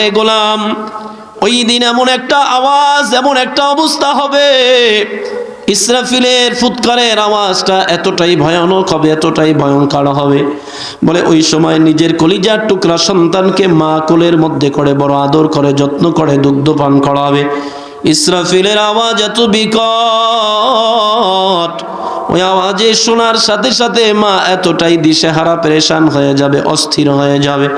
গোলাম। ওই দিন এমন একটা আওয়াজ, এমন একটা অবস্থা হবে। ইসরাফিলের ফুৎকারের আওয়াজটা এতটাই ভয়ানক হবে, এতটাই ভয়ঙ্কর হবে। বলে ওই সময় নিজের কলিজার টুকরা সন্তানকে মা কোলের মধ্যে করে বড় আদর করে, যত্ন করে, দুগ্ধ পান করাবে। ইসরাফিলের আওয়াজ এত বিকট। ওই আওয়াজে শোনার সাথে সাথে মা এতটাই দিশেহারা পরেশান হয়ে যাবে, অস্থির হয়ে যাবে।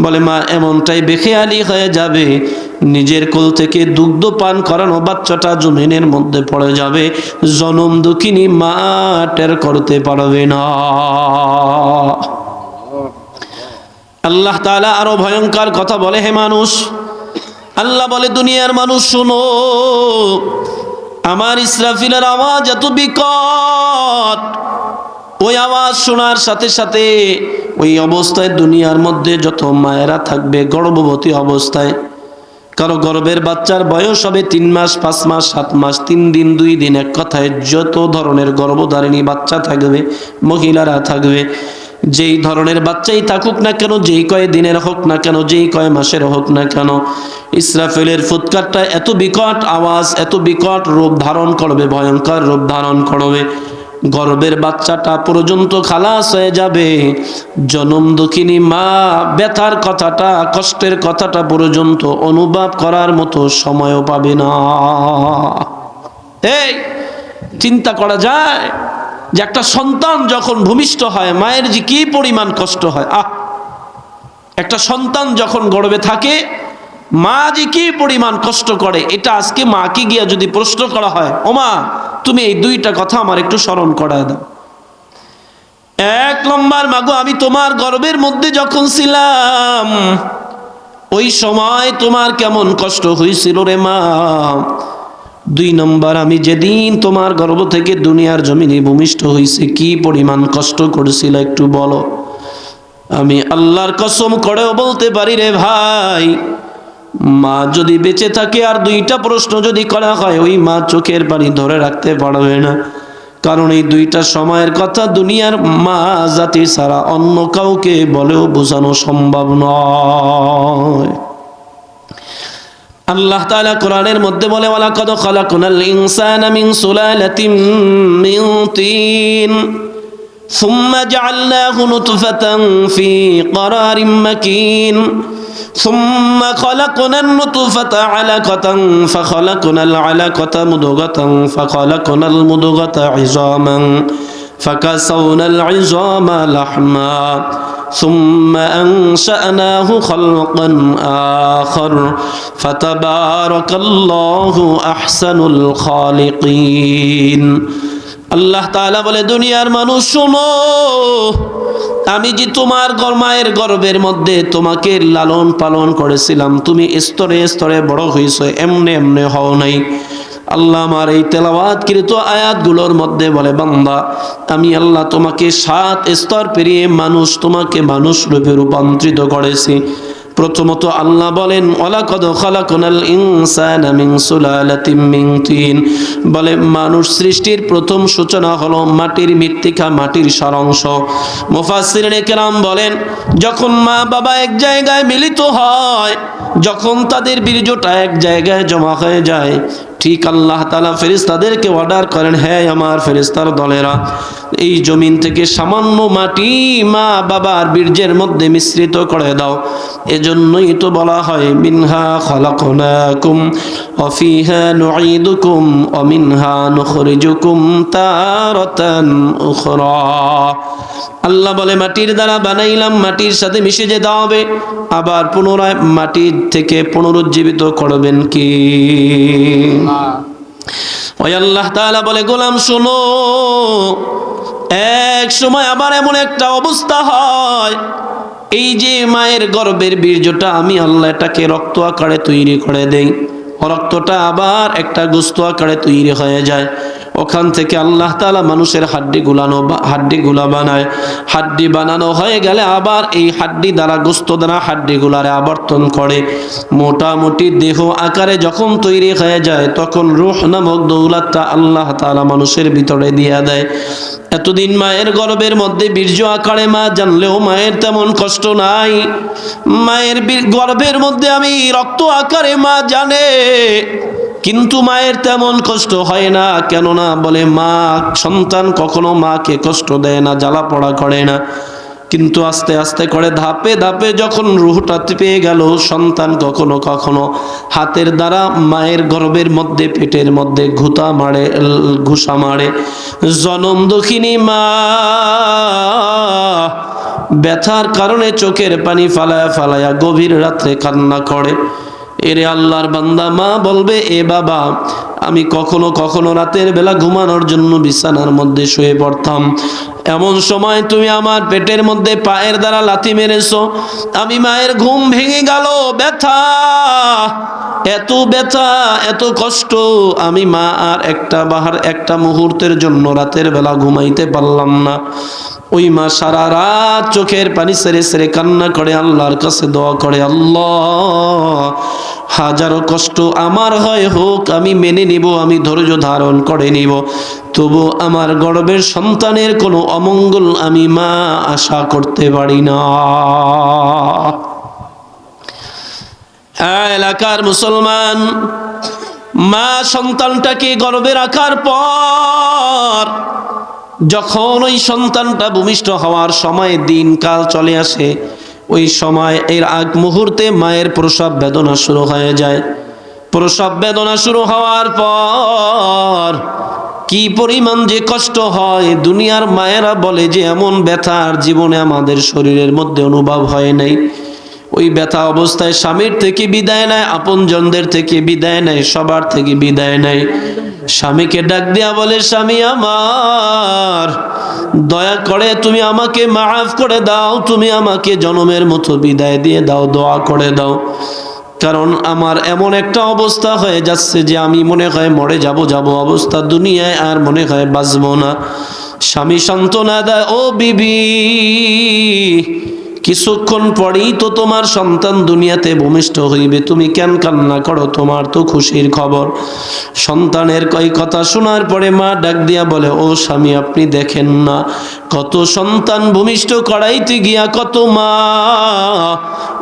বলে, মা, এমনটাই বেখেয়ালি হয়ে যাবে। নিজের কোল থেকে দুগ্ধ পান করানো বাচ্চাটা জমিনের মধ্যে পড়ে যাবে। জনম দুঃখিনী মা টের করতে পারবে না। আল্লাহ তাআলা আরও ভয়ঙ্কর কথা বলে, হে মানুষ, আল্লাহ বলে, দুনিয়ার মানুষ, শোনো আমার ইসরাফিলের আওয়াজ এত বিকট। ওই আওয়াজ শোনার সাথে সাথে ওই অবস্থায় দুনিয়ার মধ্যে যত মায়েরা থাকবে, গর্ভবতী অবস্থায়, কারও গর্ভের বাচ্চার বয়স হবে তিন মাস, পাঁচ মাস, সাত মাস, তিন দিন, দুই দিন, এক কথায় যত ধরনের গর্ভধারিণী বাচ্চা থাকবে, মহিলারা থাকবে যেই ধরনের বাচ্চাই থাকুক না কেন, যেই কয় দিনের হোক না কেন, যেই কয় মাসের হোক না কেন, ইসরাফেলের ফুৎকারটা এত বিকট আওয়াজ, এত বিকট রূপ ধারণ করবে, ভয়ঙ্কর রূপ ধারণ করবে। গর্ভের বাচ্চাটা পর্যন্ত খালাস হয়ে যাবে। জনম দুঃখিনী মা, ব্যথার কথাটা, কষ্টের কথাটা পর্যন্ত অনুভব করার মতো সময়ও পাবে না। এই, চিন্তা করা যায়? যে একটা সন্তান যখন ভূমিষ্ঠ হয়, মায়ের যে কি পরিমাণ কষ্ট হয়, আহ! একটা সন্তান যখন গর্বে থাকে, মা যে কি পরিমাণ কষ্ট করে, এটা আজকে মাকে গিয়া যদি প্রশ্ন করা হয়, ওমা, তুমি এই দুইটা কথা আমার একটু স্মরণ করায় দাও। এক নম্বর মাগো আমি তোমার গর্বের মধ্যে যখন ছিলাম, ওই সময় তোমার কেমন কষ্ট হয়েছিল রে মা। দুই নম্বর, আমি যেদিন তোমার গর্ভ থেকে দুনিয়ার জমিনে ভূমিষ্ঠ হয়েছে কি পরিমাণ কষ্ট করেছিল একটু বলো। আমি আল্লাহর কসম করেও বলতে পারি রে ভাই, মা যদি বেঁচে থাকে আর দুইটা প্রশ্ন যদি করা হয়, ওই মা চোখের পানি ধরে রাখতে পারবে না। কারণ এই দুইটা সময়ের কথা দুনিয়ার মা জাতি ছাড়া অন্য কাউকে বলেও বোঝানো সম্ভব নয়। আল্লাহ তাআলা কোরআনের মধ্যে বলে ওয়ালা কদ খালাকুনাল ইনসানা মিন সুলালাতিন মিন তিন ثم جعلناه نطفة في قرار مكين ثم خلقنا النطفة علقة فخلقنا العلقة مضغة فخلقنا المضغة عظاما فكسونا العظام لحما ثم أنشأناه خلقا آخر فتبارك الله أحسن الخالقين আল্লাহ তাআলা বলে দুনিয়ার মানুষ শোনো আমি যে তোমার মায়ের গর্বের মধ্যে তোমাকে লালন পালন করেছিলাম তুমি স্তরে স্তরে বড় হয়েছো এমনে এমনে হও নাই আল্লাহ আমার এই তেলাওয়াতকৃত আয়াতগুলোর মধ্যে বলে, বান্দা, আমি আল্লাহ তোমাকে সাত স্তর পেরিয়ে মানুষ তোমাকে মানুষ রূপে রূপান্তরিত করেছি। প্রথমত আল্লাহ বলেন, ওয়ালাকাদ খালাকনাল ইনসানা মিন সুলালাতিন মিন তিন। বলে, মানুষ সৃষ্টির প্রথম সূচনা হলো মাটির মৃত্তিকা, মাটির সারাংশ। মুফাসসিরিনে কেরাম বলেন, যখন মা বাবা এক জায়গায় মিলিত হয়, যখন তাদের বীর্যটা এক জায়গায় জমা হয়ে যায় ঠিক আল্লাহ তালা ফেরিস্তাদেরকে অর্ডার করেন হ্যাঁ আমার ফেরিস্তার দলেরা। এই জমিন থেকে সামান্য মাটি মা বাবার বীর্যের মধ্যে মিশ্রিত করে দাও। এজন্যই তো বলা হয়, মিনহা খলাকুম অফিহা নুঈদুকুম অমিনহা নুখরিজুকুম তারাতান উখরা। আল্লাহ বলে, মাটির দ্বারা বানাইলাম, মাটির সাথে মিশে যেতে হবে। আবার পুনরায় মাটির থেকে পুনরুজ্জীবিত করবেন কি? ওই আল্লাহ তাআলা বলে, গোলাম, শোনো, এক সময় আবার এমন একটা অবস্থা হয়। এই যে মায়ের গর্ভের বীর্যটা, আমি আল্লাহ এটাকে রক্ত আকারে তৈরি করে দেই। রক্তটা আবার একটা গুস্ত আকারে তৈরি হয়ে যায়। ওখান থেকে আল্লাহ তালা মানুষের হাড্ডি গুলানো হাড্ডি গুলা বানায়। হাড্ডি বানানো হয়ে গেলে আবার এই হাড্ডি দ্বারা গোস্ত দ্বারা হাড্ডি গুলারে আবর্তন করে। মোটামুটি দেহ আকারে যখন তৈরি হয়ে যায়, তখন রুহ নামক দৌলাতটা আল্লাহ তালা মানুষের ভিতরে দিয়ে দেয়। এতদিন মায়ের গর্ভের মধ্যে বীর্য আকারে মা জানলেও মায়ের তেমন কষ্ট নাই। মায়ের গর্ভের মধ্যে আমি রক্ত আকারে মা জানে। কিন্তু মায়ের তেমন কষ্ট হয় না, কেননা বলে মা, সন্তান কখনো মাকে কষ্ট দেয় না, জ্বালা পড়া করে না। কিন্তু আস্তে আস্তে করে ধাপে ধাপে যখন রুহটা পেয়ে গেল, সন্তান কখনো কখনো হাতের দ্বারা মায়ের গর্ভের মধ্যে, পেটের মধ্যে ঘুতা মারে, ঘুষা মারে। জনম দুঃখিনী মা, ব্যথার কারণে চোখের পানি ফালায়া ফালায়া গভীর রাত্রে কান্না করে। এরে আল্লাহর বান্দা, মা বলবে, এ বাবা, আমি কখনো কখনো রাতের বেলা ঘুমানোর জন্য বিছানার মধ্যে শুয়ে পড়তাম। এমন সময় তুমি আমার পেটের মধ্যে পায়ের দ্বারা লাথি মেরেছো। আমি মায়ের ঘুম ভেঙে গেল। ব্যথা, এত ব্যথা, এত কষ্ট। আমি মা আর একটা বাহার একটা মুহূর্তের জন্য রাতের বেলা ঘুমাইতে পারলাম না। ওই মা সারা রাত চোখের পানি সেরে সেরে কান্না করে, আল্লাহর কাছে দোয়া করে, আল্লাহ হাজারো কষ্ট আমার হয় হোক আমি মেনে নিব আমি ধৈর্য ধারণ করে নিব। তবু আমার গর্বের সন্তানের কোনো অমঙ্গল আমি মা আশা করতে পারি না। হ্যাঁ, এলাকার মুসলমান মা সন্তানটাকে গর্বে রাখার পর যখন ওই সন্তানটা ভূমিষ্ঠ হওয়ার সময় দিনকাল চলে আসে ওই সময়, এর আগ মুহূর্তে মায়ের প্রসব বেদনা শুরু হয়ে যায়। প্রসব বেদনা শুরু হওয়ার পর কি পরিমাণ যে কষ্ট হয়, দুনিয়ার মায়েরা বলে যে এমন ব্যথা আর জীবনে আমাদের শরীরের মধ্যে অনুভব হয় নাই। ওই ব্যথা অবস্থায় স্বামীর থেকে বিদায় নেয়, আপনজনদের থেকে বিদায় নেয়, সবার থেকে বিদায় নেয়। স্বামীকে ডাক দেয়া বলে, স্বামী আমার, দয়া করে তুমি আমাকে মাফ করে দাও, তুমি আমাকে জনমের মতো বিদায় দিয়ে দাও, দোয়া করে দাও। কারণ আমার এমন একটা অবস্থা হয়ে যাচ্ছে যে আমি মনে হয় মরে যাব যাব অবস্থা দুনিয়ায় আর মনে হয় বাঁচবো না। স্বামী সান্ত্বনা দেয়, ও বিবি কিছুক্ষণ পরেই তো তোমার সন্তান দুনিয়াতে ভূমিষ্ঠ হইবে। তুমি কেন কান্না করো? তোমার তো খুশির খবর। সন্তানের কই কথা শোনার পরে মা ডাক দিয়া বলে, ও স্বামী, আপনি দেখেন না, কত সন্তান ভূমিষ্ঠ করাইতে গিয়া কত মা।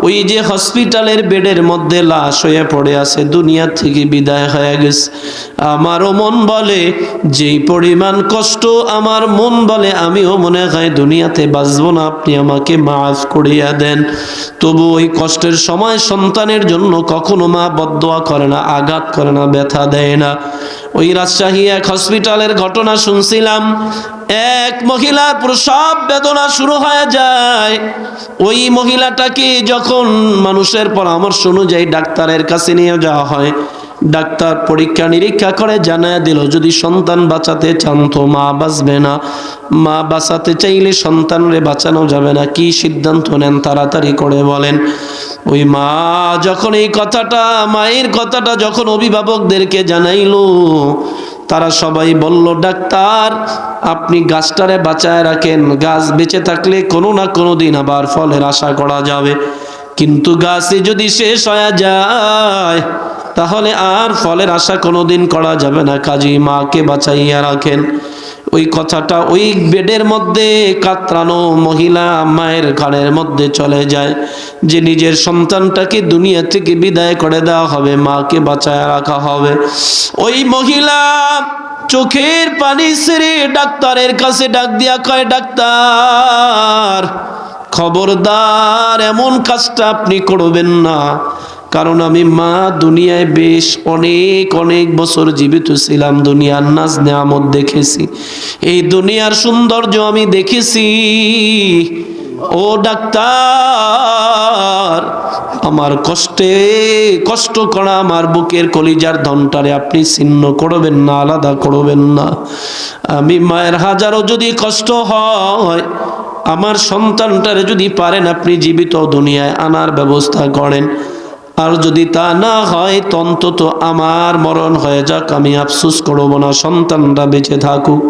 ওই যে হসপিটালের বেডের মধ্যে লাশ হয়ে পড়ে আছে, দুনিয়া থেকে বিদায় হয়ে গেছে। আমারও মন বলে, যেই পরিমাণ কষ্ট আমার মন বলে, আমিও মনে হয় দুনিয়াতে বাঁচব না। আপনি আমাকে মাফ করিয়া দেন। তবু ওই কষ্টের সময় সন্তানের জন্য কখনো মা বদোয়া করে না, আঘাত করে না, ব্যথা দেয় না। ওই রাজশাহী এক হসপিটালের ঘটনা শুনছিলাম। এক মহিলার প্রসব বেদনা শুরু হয়ে যায়। ওই মহিলাটাকে যখন মানুষের পরামর্শ অনুযায়ী ডাক্তারের কাছে নিয়ে যাওয়া হয় ডাক্তার পরীক্ষা নিরীক্ষা করে, জানায় দিল, যদি সন্তান বাঁচাতে চান তো মা বাঁচবে না। মা বাঁচাতে চাইলে সন্তানরে বাঁচানো যাবে না। কি সিদ্ধান্ত নেন? তাড়াতাড়ি করে বলেন, ওই মা যখন এই কথাটা, মায়ের কথাটা যখন অভিভাবকদেরকে জানাইল, তারা সবাই বলল, ডাক্তার, আপনি গাছটারে বাঁচায় রাখেন। গাছ বেঁচে থাকলে কোনো না কোনো দিন আবার ফলের আশা করা যাবে। কিন্তু গাছে যদি শেষ হয়ে যায়, তাহলে আর ফলের আশা কোনোদিন করা যাবে না। কাজী মাকে বাঁচাইয়া রাখেন। ওই কথাটা ওই বেডের মধ্যে কাতরানো মহিলা মায়ের ঘরের মধ্যে চলে যায়। যে নিজের সন্তানটাকে দুনিয়া থেকে বিদায় করে দেওয়া হবে, মাকে বাঁচায় রাখা হবে। ওই মহিলা চোখের পানি সেরে ডাক্তারের কাছে ডাক দিয়া কয়, ডাক্তার খবরদার, এমন কাজটা আপনি করবেন না। কারণ আমি মা দুনিয়ায় বেশ অনেক অনেক বছর জীবিত ছিলাম, দুনিয়ার নাজ নেয়ামত দেখেছি। এই দুনিয়ার সৌন্দর্য আমি দেখেছি। ও ডাক্তার, আমার কষ্টে, কষ্ট করা আমার বুকের কলিজার ধনটারে আপনি ছিন্ন করবেন না, আলাদা করবেন না। আমি মায়ের হাজারও যদি কষ্ট হয় আমার সন্তানটারে যদি পারেন আপনি জীবিত দুনিয়ায় আনার ব্যবস্থা করেন। আর যদি তা না হয়, তো অন্তত আমার মরণ হয়ে যাক, আমি আফসুস করব না, সন্তানরা বেঁচে থাকুক।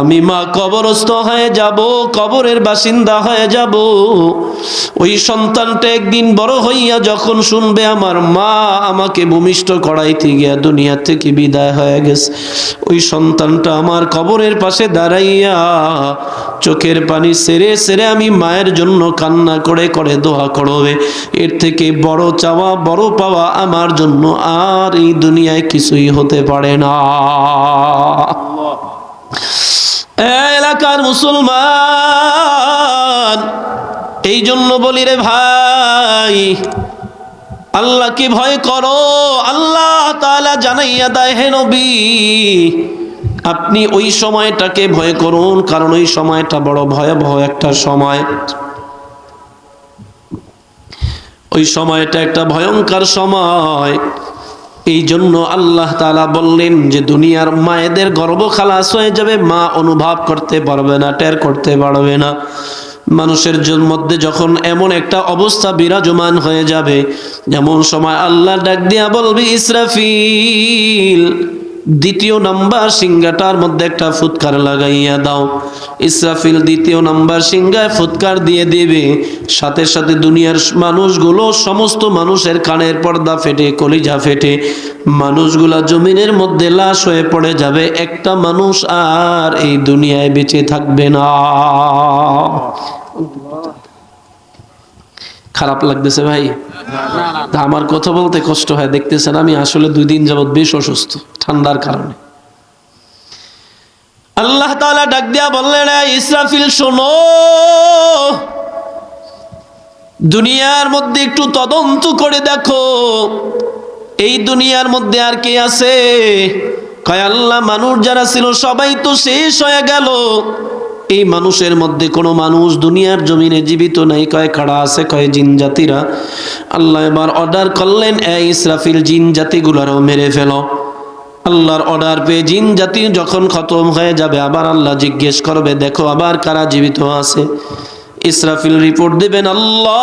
আমি মা কবরস্থ হয়ে যাব, কবরের বাসিন্দা হয়ে যাব। ওই সন্তানটা একদিন বড় হইয়া যখন শুনবে আমার মা আমাকে ভূমিষ্ঠ করাইতে গিয়া দুনিয়া থেকে বিদায় হয়ে গেছে, ওই সন্তানটা আমার কবরের পাশে দাঁড়াইয়া চোখের পানি সেরে সেরে আমি মায়ের জন্য কান্না করে করে দোয়া করবে। এর থেকে বড় চাওয়া বড় পাওয়া আমার জন্য আর এই দুনিয়ায় কিছুই হতে পারে না। এলাকার মুসলমান, এই জন্য বলি রে ভাই আল্লাহকে ভয় করো? আল্লাহ তাআলা জানাইয়া দেয়, হে নবী, আপনি ওই সময়টাকে ভয় করুন, কারণ ওই সময়টা বড় ভয়াবহ একটা সময়। ওই সময়টা একটা ভয়ঙ্কর সময়। এই জন্য আল্লাহ তালা বললেন যে, দুনিয়ার মায়েদের গর্ব খালাস হয়ে যাবে, মা অনুভব করতে পারবে না, টের করতে পারবে না। মানুষের মধ্যে যখন এমন একটা অবস্থা বিরাজমান হয়ে যাবে, যেমন সময় আল্লাহ ডাক দিয়া বলবি, ইসরাফিল দ্বিতীয় নাম্বার সিংহাটার মধ্যে একটা ফুৎকার লাগাইয়া দাও। ইসরাফিল দ্বিতীয় নাম্বার সিংহায় ফুৎকার দিয়ে দেবে। সাথে সাথে দুনিয়ার মানুষগুলো, সমস্ত মানুষের কানের পর্দা ফেটে, কলিজা ফেটে, মানুষগুলা জমিনের মধ্যে লাশ হয়ে পড়ে যাবে। একটা মানুষ আর এই দুনিয়ায় বেঁচে থাকবে না। খারাপ লাগতেছে ভাই। তা আমার কথা বলতে কষ্ট হয়, দেখতেছেন আমি আসলে দুই দিন যাবত বেশ অসুস্থ, ঠান্ডার কারণে। আল্লাহ তাআলা ডাক দিয়া বললেন "এই ইসরাফিল, শোনো। দুনিয়ার মধ্যে একটু তদন্ত করে দেখো। এই দুনিয়ার মধ্যে আর কে আছে? কয়, আল্লাহ মানুষ যারা ছিল সবাই তো শেষ হয়ে গেল। এই মানুষের মধ্যে কোনো মানুষ দুনিয়ার জমিনে জীবিত নাই, কয় খাড়া আছে, কয় জিন জাতিরা। আল্লাহ এবার অর্ডার করলেন এ ইসরাফিল জিন জাতিগুলারও মেরে ফেলো। আল্লাহর অর্ডার পেয়ে জিন জাতি যখন খতম হয়ে যাবে, আবার আল্লাহ জিজ্ঞেস করবে, দেখো আবার কারা জীবিত আছে? ইসরাফিল রিপোর্ট দেবেন, আল্লাহ